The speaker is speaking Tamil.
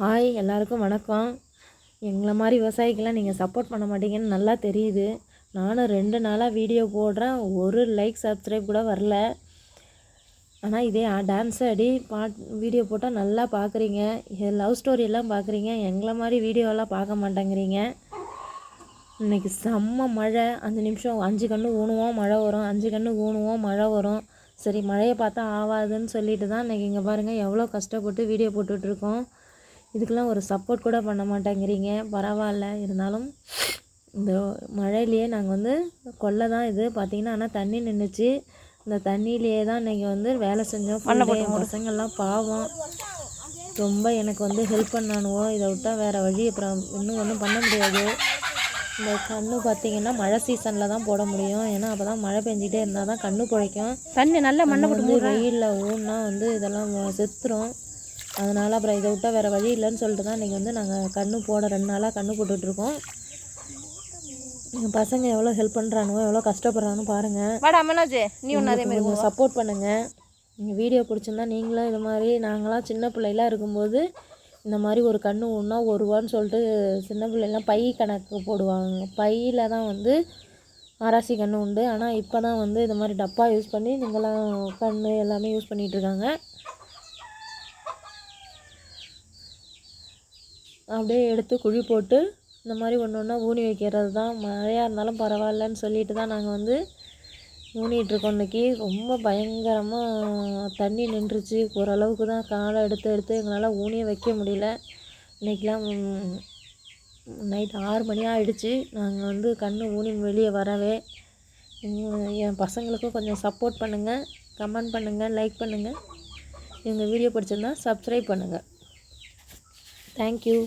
ஹாய் எல்லாருக்கும் வணக்கம். எங்களை மாதிரி விவசாயிக்கெல்லாம் நீங்கள் சப்போர்ட் பண்ண மாட்டீங்கன்னு நல்லா தெரியுது. நானும் ரெண்டு நாளாக வீடியோ போடுறேன். ஒரு லைக் சப்ஸ்கிரைப் கூட வரல. ஆனால் இதே டான்ஸ் அடி பாட் வீடியோ போட்டால் நல்லா பார்க்குறீங்க லவ் ஸ்டோரியெல்லாம் பார்க்குறீங்க எங்களை மாதிரி வீடியோலாம் பார்க்க மாட்டேங்கிறீங்க. இன்னைக்கு செம்ம மழை. அஞ்சு நிமிஷம் அஞ்சு கன்று ஊணுவோம் மழை வரும். அஞ்சு கன்று ஊனுவோம் மழை வரும். சரி மழையை பார்த்தா ஆகாதுன்னு சொல்லிட்டு தான் இன்றைக்கி இங்கே பாருங்கள் எவ்வளோ கஷ்டப்பட்டு வீடியோ போட்டுட்ருக்கோம் இதுக்கெல்லாம் ஒரு சப்போர்ட் கூட பண்ண மாட்டேங்கிறீங்க. பரவாயில்ல. இருந்தாலும் இந்த மழையிலேயே நாங்கள் வந்து கொல்லை தான் இது. பார்த்தீங்கன்னா ஆனால் தண்ணி நின்றுச்சு இந்த தண்ணியிலேயே தான் இன்றைக்கி வந்து வேலை செஞ்சோம். என் பசங்கள்லாம் பாவம். ரொம்ப எனக்கு வந்து ஹெல்ப் பண்ணானுவோ. இதை விட்டால் வேறு வழி. அப்புறம் இன்னும் ஒன்றும் பண்ண முடியாது. இந்த கன்று பார்த்தீங்கன்னா மழை சீசனில் தான் போட முடியும். ஏன்னா அப்போ தான் மழை பெஞ்சிட்டே இருந்தால் தான் கன்று பிழைக்கும். தண்ணி நல்லா மண்ணை வந்து வெயிலில் ஊன்னா வந்து இதெல்லாம் செத்துரும். அதனால் அப்புறம் இதை விட்டால் வேறு வழி இல்லைன்னு சொல்லிட்டு தான் இன்றைக்கி வந்து நாங்கள் கன்று போட ரெண்டு நாளாக கன்று போட்டுட்ருக்கோம் எங்கள் பசங்க எவ்வளோ ஹெல்ப் பண்ணுறானுவோ எவ்வளோ கஷ்டப்படுறான்னு பாருங்கள் சப்போர்ட் பண்ணுங்கள் நீங்கள் வீடியோ பிடிச்சிருந்தா நீங்களும் இது மாதிரி நாங்களாம் சின்ன பிள்ளைலாம் இருக்கும்போது இந்த மாதிரி ஒரு கன்று ஒன்றா ஒரு ரூபான்னு சொல்லிட்டு சின்ன பிள்ளைலாம் பை கணக்கு போடுவாங்க. பையில் தான் வந்து ஆராசி கன்று உண்டு. ஆனால் இப்போ தான் வந்து இது மாதிரி டப்பா யூஸ் பண்ணி நீங்களாம் கன்று எல்லாமே யூஸ் பண்ணிகிட்டு அப்படியே எடுத்து குழி போட்டு இந்த மாதிரி ஒன்று ஒன்றா ஊனி வைக்கிறது தான். மழையாக இருந்தாலும் பரவாயில்லன்னு சொல்லிட்டு தான் நாங்கள் வந்து ஊனிட்டு இருக்கோம் ரொம்ப பயங்கரமாக தண்ணி நின்றுச்சு. ஓரளவுக்கு தான் காலை எடுத்து எடுத்து எங்களால் ஊனியே வைக்க முடியல. இன்னைக்கெலாம் நைட் ஆறு மணி ஆகிடுச்சு நாங்கள் வந்து கண்ணு ஊனி வெளியே வரவே. என் பசங்களுக்கும் கொஞ்சம் சப்போர்ட் பண்ணுங்கள் கமெண்ட் பண்ணுங்கள் லைக் பண்ணுங்கள் எங்கள் வீடியோ பிடிச்சிருந்தா சப்ஸ்கிரைப் பண்ணுங்கள் தேங்க்யூ